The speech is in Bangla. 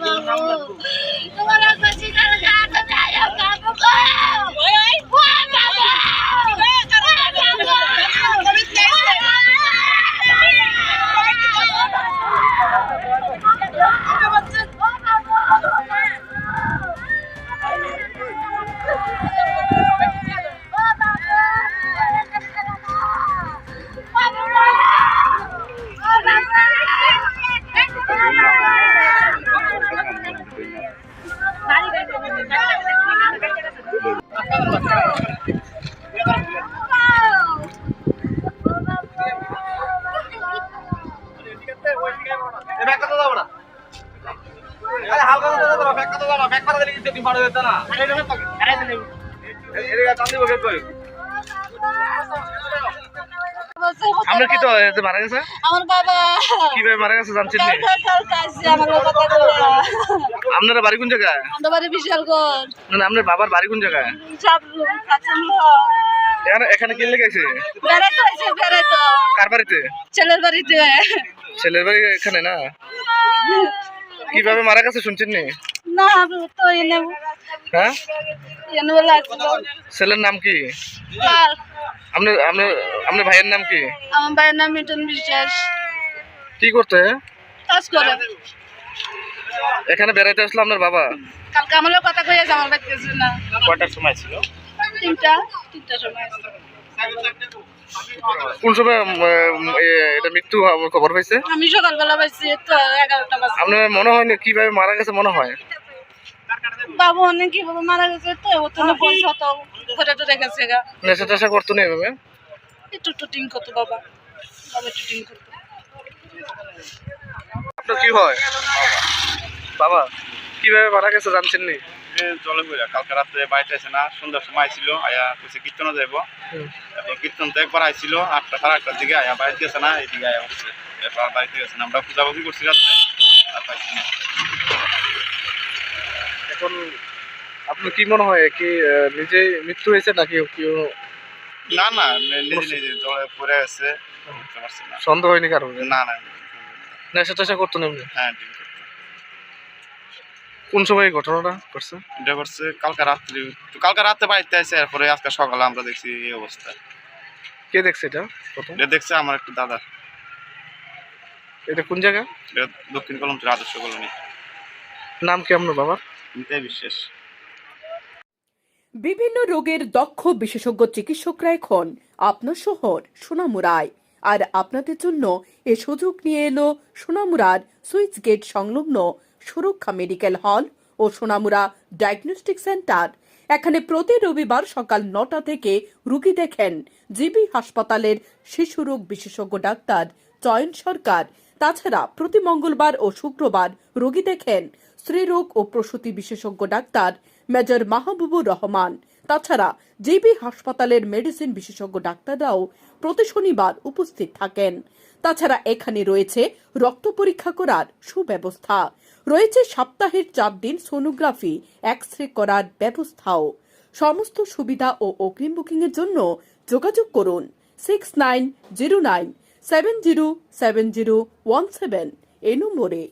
babu. Kemarin aku sih kalau nggak ada ayam kamu. আমরা কি তো মারা গেছে? আমার বাবা। কীভাবে মারা গেছে জানছেন আপনারা বাড়ি কোন জায়গায়? বাড়ি মানে আপনার বাবার বাড়ি কোন জায়গায়? এখানে এখানে কি লেগেছে? বেড়াইতে। কার বাড়িতে? ছেলের বাড়িতে। ছেলের বাড়ি এখানে না? কীভাবে মারা গেছে শুনছেন নি? না তো এনে হ্যাঁ? ছেলের নাম কি? আর আপনার ভাইয়ের নাম কি? আমার ভাইয়ের নাম মিটন বিশ্বাস। কি করতে? কাজ করে। এখানে বেড়াইতে আসলো আপনার বাবা? কালকে আমারও কথা আমার বাড়িতে গেছিল। না কয়টার সময় ছিল? তিনটা তিনটা সময়। কোন সময় এটা মৃত্যু খবর পাইছে? আমি সকালবেলা পাইছি তো এগারোটা বাজে। আপনার মনে হয় না কীভাবে মারা গেছে মনে হয়? বাবু অনেক কীভাবে মারা গেছে তো ও তো পয়সা তো ঘরে তো রেখেছে গা। নেশা টেশা করতো না এভাবে? একটু টুটিং করতো বাবা। বাবা টুটিং করতো। আপনার কি হয়? বাবা। কীভাবে মারা গেছে জানছেন নি? জলে কালকে রাত্রে বাড়িতে আছে না সন্ধ্যার সময় আইছিল আয়া কইছে কীর্তনে যাইব। এরপর কীর্তন তো একবার আইছিল আটটা সাড়ে আটটার দিকে আয়া বাড়িতে গেছে না আয়া এরপর বাড়িতে গেছে না আমরা পূজাপুজি করছি রাত্রে আর পাইছি না। এখন আপনার কি মনে হয় কি নিজে মৃত্যু হয়েছে নাকি কেউ? না না নিজে নিজে জলে পড়ে আছে সন্দেহ হয়নি কারণ না না নেশা টেশা করতো না হ্যাঁ। কোন সময় ঘটনাটা করছে এটা করছে কালকে রাত্রি। কালকে রাত্রে বাড়িতে আছে এরপরে আজকে সকালে আমরা দেখছি এই অবস্থা। কে দেখছে এটা প্রথম? এটা দেখছে আমার একটা দাদা। এটা কোন জায়গা? এটা দক্ষিণ কলমচুর আদর্শ কলোনি। নাম কি আপনার বাবার? নিতাই বিশ্বাস। বিভিন্ন রোগের দক্ষ বিশেষজ্ঞ চিকিৎসকরা এখন আপনার শহর সোনামুড়ায় আর আপনাদের জন্য এ সুযোগ নিয়ে এলো সোনামুড়ার সুইচ গেট সংলগ্ন সুরক্ষা মেডিকেল হল ও সোনামুরা ডায়াগনস্টিক সেন্টার। এখানে প্রতি রবিবার সকাল নটা থেকে রুগী দেখেন জিবি হাসপাতালের শিশু রোগ বিশেষজ্ঞ ডাক্তার চয়ন সরকার। তাছাড়া প্রতি মঙ্গলবার ও শুক্রবার রোগী দেখেন স্ত্রীরোগ ও প্রসূতি বিশেষজ্ঞ ডাক্তার মেজর মাহবুবুর রহমান। তাছাড়া জিবি হাসপাতালের মেডিসিন বিশেষজ্ঞ ডাক্তাররাও প্রতি শনিবার উপস্থিত থাকেন। তাছাড়া এখানে রয়েছে রক্ত পরীক্ষা করার সুব্যবস্থা। রয়েছে সপ্তাহের চার দিন সোনোগ্রাফি এক্স রে করার ব্যবস্থাও। সমস্ত সুবিধা ও অগ্রিম বুকিং এর জন্য যোগাযোগ করুন six nine zero nine seven zero seven zero one seven এই নম্বরে।